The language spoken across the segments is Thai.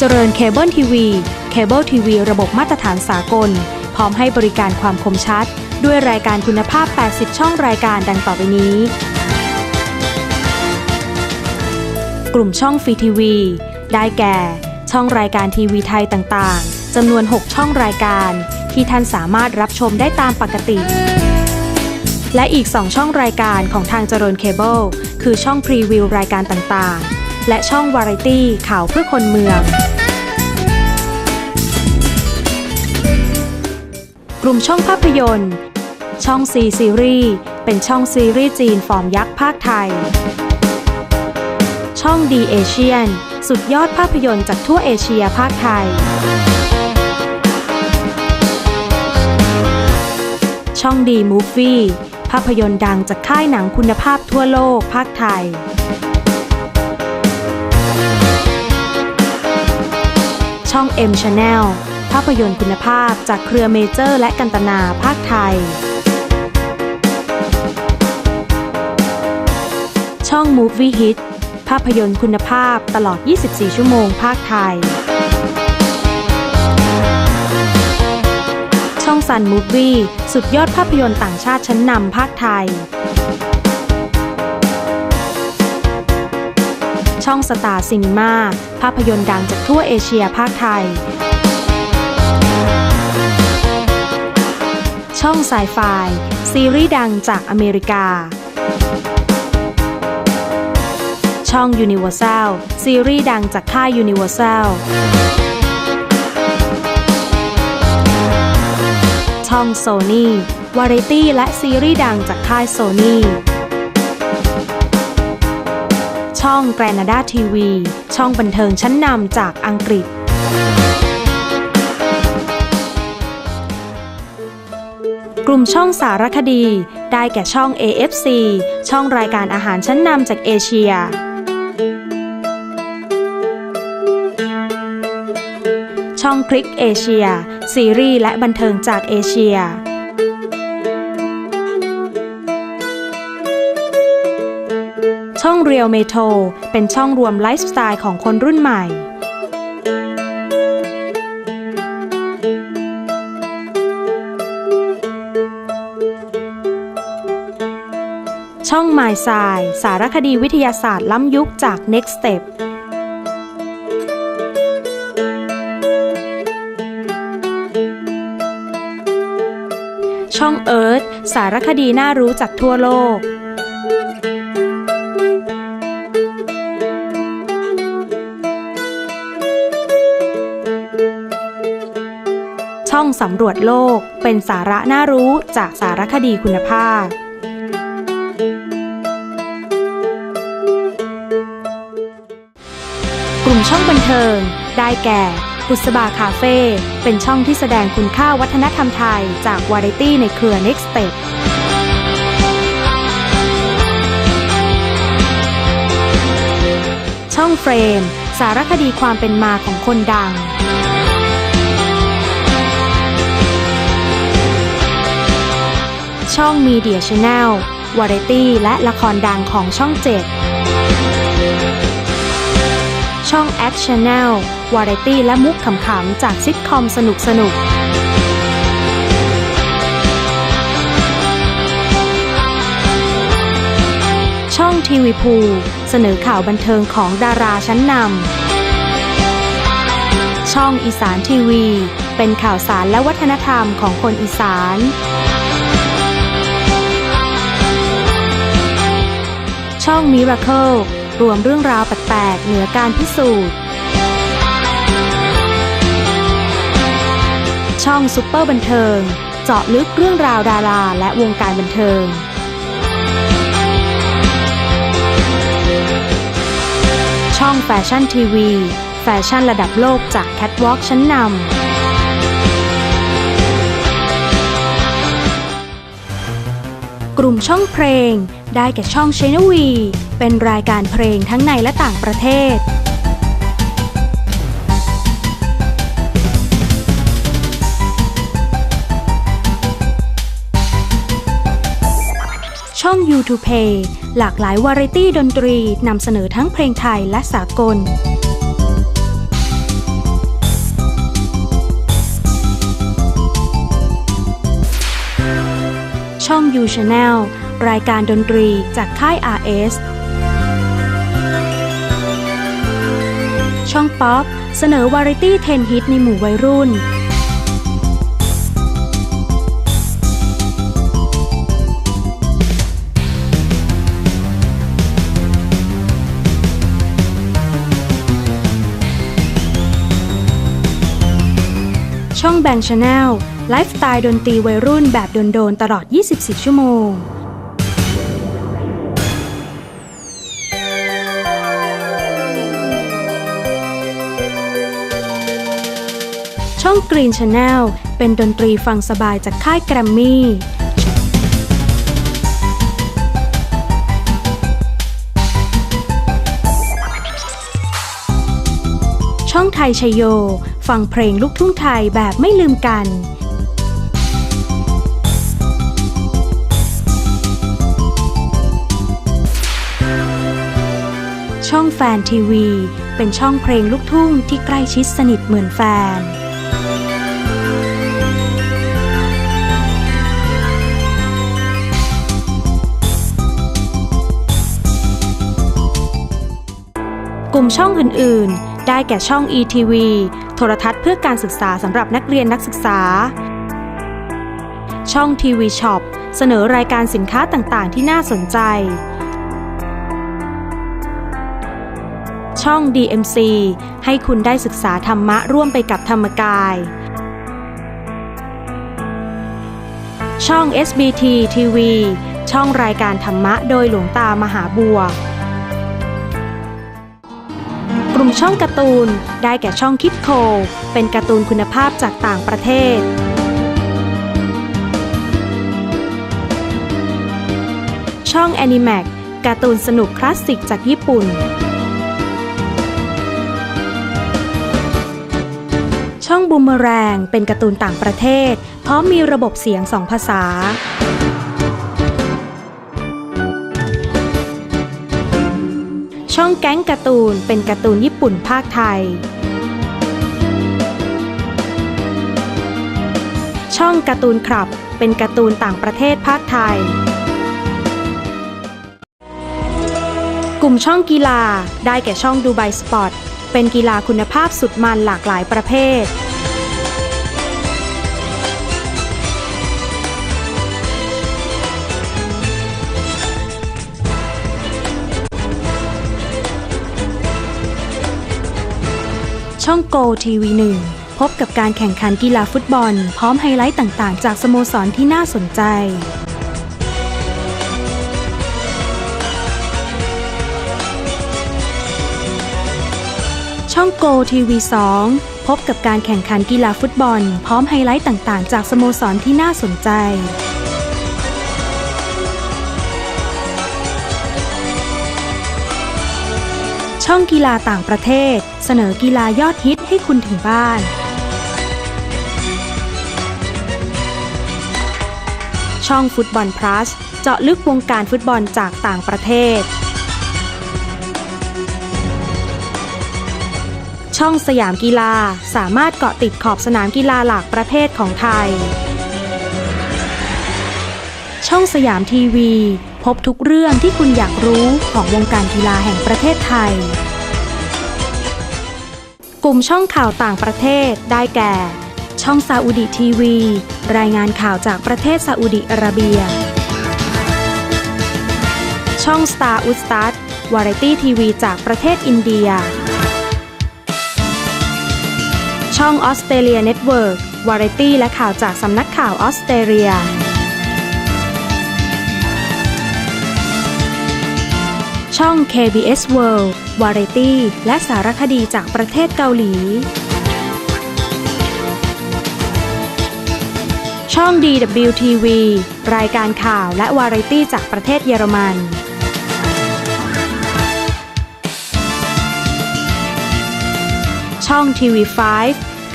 เจริญเคเบิลทีวีเคเบิลทีวีระบบมาตรฐานสากล พร้อมให้บริการความคมชัด ด้วยรายการคุณภาพ 80 ช่องรายการดังต่อไปนี้ กลุ่มช่องฟรีทีวี ได้แก่ ช่องรายการทีวีไทยต่างๆจำนวน 6 ช่องรายการ ที่ท่านสามารถรับชมได้ตามปกติ และอีก 2 ช่องรายการของทางเจริญเคเบิลคือช่องพรีวิวรายการต่างๆ และช่องวาไรตี้ข่าวเพื่อคนเมือง กลุ่มช่องภาพยนตร์ ช่อง C ซีรีส์เป็นช่องซีรีส์จีนฟอร์มยักษ์ภาคไทย ช่อง D เอเชียนสุดยอดภาพยนตร์จากทั่วเอเชียภาคไทย ช่อง D Movie ภาพยนตร์ดังจากค่ายหนังคุณภาพทั่วโลกภาคไทย ช่อง M Channel ภาพยนตร์คุณภาพจากเครือเมเจอร์ และกันตนาภาคไทย ช่อง Movie Hit ภาพยนตร์คุณภาพตลอด 24 ชั่วโมงภาคไทย ช่อง Sun Movie สุดยอดภาพยนตร์ต่างชาติชั้นนำภาคไทย ช่อง Star Cinema ภาพยนตร์ดังจากทั่วเอเชียภาคไทย ช่องสายไฟซีรีส์ดังจากอเมริกา ช่อง Universal ซีรีส์ดังจากค่าย Universal ช่อง Sony วาไรตี้และซีรีส์ดังจากค่าย Sony ช่อง Granada TV ช่องบันเทิงชั้นนำจากอังกฤษ กลุ่มช่องสารคดี ได้แก่ช่อง AFC ช่องรายการอาหารชั้นนำจากเอเชีย ช่องคลิกเอเชียซีรีส์และบันเทิงจากเอเชีย ช่องเรียวเมโทรเป็นช่องรวมไลฟ์สไตล์ของคนรุ่นใหม่ ช่อง My s i สารคดีวิทยาศาสตร์ล้ำยุคจาก Next Step ช่อง Earth สารคดีน่ารู้จากทั่วโลก สำรวจโลก เป็นสาระน่ารู้จากสารคดีคุณภาพ กลุ่มช่องบันเทิง ได้แก่บุษบาคาเฟ่เป็นช่องที่แสดงคุณค่าวัฒนธรรมไทยจากวาไรตี้ในเครือ Next Step ช่องเฟรม สารคดีความเป็นมาของคนดัง ช่อง Media Channel วาไรตี้และละครดังของช่อง7ช่อง Act Channel วาไรตี้และมุกขำๆจากซิทคอมสนุกสนุกช่องทีวีพูเสนอข่าวบันเทิงของดาราชั้นนำ ช่องอีสานทีวี เป็นข่าวสารและวัฒนธรรมของคนอีสาน ช่อง Miracle รวมเรื่องราวแปลก ๆ เหนือการพิสูจน์ ช่องซุปเปอร์บันเทิง เจาะลึกเรื่องราวดาราและวงการบันเทิง ช่องแฟชั่นทีวี แฟชั่นระดับโลกจากแคทวอล์กชั้นนำกลุ่มช่องเพลง ได้แก่ช่องเชนวี เป็นรายการเพลงทั้งในและต่างประเทศช่อง YouTube Pay หลากหลายวาไรตี้ดนตรีนำเสนอทั้งเพลงไทยและสากล ช่อง You Channel รายการดนตรีจากค่าย RS ช่องป๊อป เสนอวาไรตี้10ฮิตในหมู่วัยรุ่น ช่องแบงชาแนลไลฟ์สไตล์ดนตรีวัยรุ่นแบบโดนๆตลอด 24 ชั่วโมง ช่อง Green Channel เป็นดนตรีฟังสบายจากค่ายแกรมมี่ช่องไทยชยโย ฟังเพลงลูกทุ่งไทยแบบไม่ลืมกัน ช่องแฟนทีวี เป็นช่องเพลงลูกทุ่งที่ใกล้ชิดสนิทเหมือนแฟน มช่องอื่น ๆ ได้แก่ช่อง ETV โทรทัศน์เพื่อการศึกษาสำหรับนักเรียนนักศึกษา ช่องทีวีช็อปเสนอรายการสินค้าต่าง ๆ ที่น่าสนใจ ช่อง DMC ให้คุณได้ศึกษาธรรมะร่วมไปกับธรรมกาย ช่อง SBT TV ช่องรายการธรรมะโดยหลวงตามหาบัว มช่องการ์ตูน ได้แก่ช่องคิดโค เป็นการ์ตูนคุณภาพจากต่างประเทศ ช่อง Animac การ์ตูนสนุกคลาสสิกจากญี่ปุ่น ช่องบูมเมอแรงเป็นการ์ตูนต่างประเทศ พร้อมมีระบบเสียงสองภาษา ช่องแก๊งการ์ตูนเป็นการ์ตูนญี่ปุ่นภาคไทย ช่องการ์ตูนครับ เป็นการ์ตูนต่างประเทศภาคไทย กลุ่มช่องกีฬาได้แก่ช่องดูไบสปอร์ตเป็นกีฬาคุณภาพสุดมันหลากหลายประเภท ช่องโกทีวีหนึ่งพบกับการแข่งขันกีฬาฟุตบอล พร้อมไฮไลท์ต่างๆ จากสโมสรที่น่าสนใจ ช่องโกทีวี2พบกับการแข่งขันกีฬาฟุตบอล พร้อมไฮไลท์ต่างๆ จากสโมสรที่น่าสนใจ ช่องกีฬาต่างประเทศ เสนอกีฬายอดฮิตให้คุณถึงบ้าน ช่องฟุตบอลพลัสเจาะลึกวงการฟุตบอลจากต่างประเทศ ช่องสยามกีฬาสามารถเกาะติดขอบสนามกีฬาหลากประเภทของไทย ช่องสยามทีวีพบทุกเรื่องที่คุณอยากรู้ของวงการกีฬาแห่งประเทศไทย กลุ่มช่องข่าวต่างประเทศได้แก่ ช่องซาอุดิทีวี รายงานข่าวจากประเทศซาอุดิอาระเบีย ช่อง Star u s t a d วาไรตี้ทีวีจากประเทศอินเดีย ช่องออสเตรเลียเน็ตเวิร์กวาไรตี้และข่าวจากสำนักข่าวออสเตรเลีย ช่อง KBS World วาไรตี้ และสารคดีจากประเทศเกาหลี ช่อง DWTV รายการข่าวและวาไรตี้จากประเทศเยอรมัน ช่อง TV5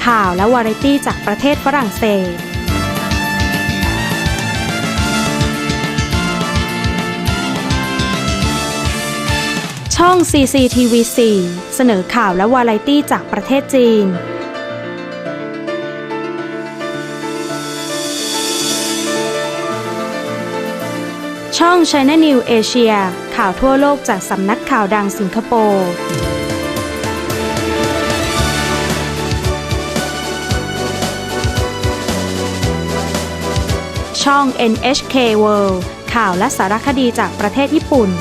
ข่าวและวาไรตี้จากประเทศฝรั่งเศส ช่อง CCTV4 เสนอข่าวและวาไรตี้จากประเทศจีน ช่อง China New Asia ข่าวทั่วโลกจากสำนักข่าวดังสิงคโปร์ ช่อง NHK World ข่าวและสารคดีจากประเทศญี่ปุ่น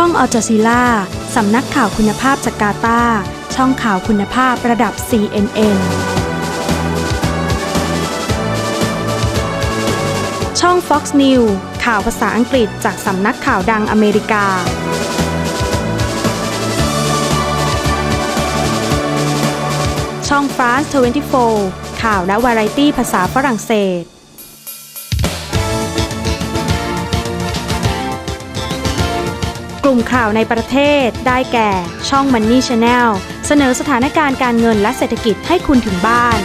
ช่องอัลจ z ซีลาสำนักข่าวคุณภาพจากกาตาช่องข่าวคุณภาพระดับ CNN ช่อง Fox News ข่าวภาษาอังกฤษจากสำนักข่าวดังอเมริกา ช่อง France 24 ข่าวและวาไรตี้ภาษาฝรั่งเศส ลุ่มข่าวในประเทศ ได้แก่ ช่อง Money Channel เสนอสถานการณ์การเงินและเศรษฐกิจให้คุณถึงบ้าน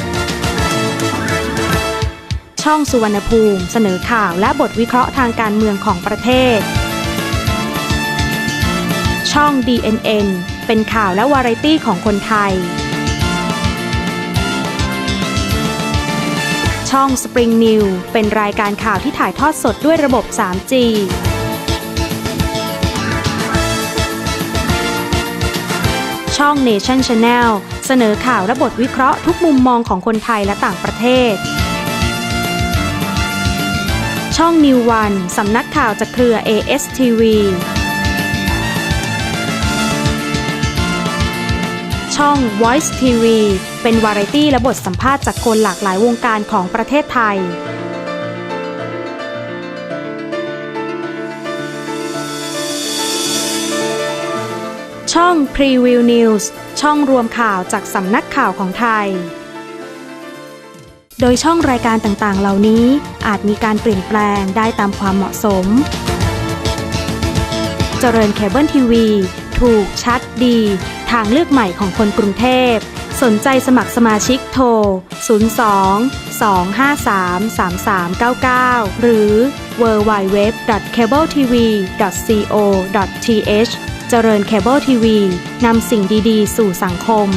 ช่องสุวรรณภูมิ เสนอข่าวและบทวิเคราะห์ทางการเมืองของประเทศ ช่อง DNN เป็นข่าวและวาไรตี้ของคนไทย ช่อง Spring New เป็นรายการข่าวที่ถ่ายทอดสดด้วยระบบ 3G ช่อง Nation Channel เสนอข่าวและบทวิเคราะห์ทุกมุมมองของคนไทยและต่างประเทศ ช่อง New One สำนักข่าวจากเครือ ASTV ช่อง Voice TV เป็นวาไรตี้และบทสัมภาษณ์จากคนหลากหลายวงการของประเทศไทย ช่อง Preview News ช่องรวมข่าวจากสำนักข่าวของไทย โดยช่องรายการต่างๆ เหล่านี้อาจมีการเปลี่ยนแปลงได้ตามความเหมาะสม เจริญเคเบิลทีวี ถูกชัดดี ทางเลือกใหม่ของคนกรุงเทพ สนใจสมัครสมาชิกโทร 02 253 3399 หรือ www.cabletv.co.th เจริญเคเบิลทีวีนำสิ่งดี ๆ สู่สังคม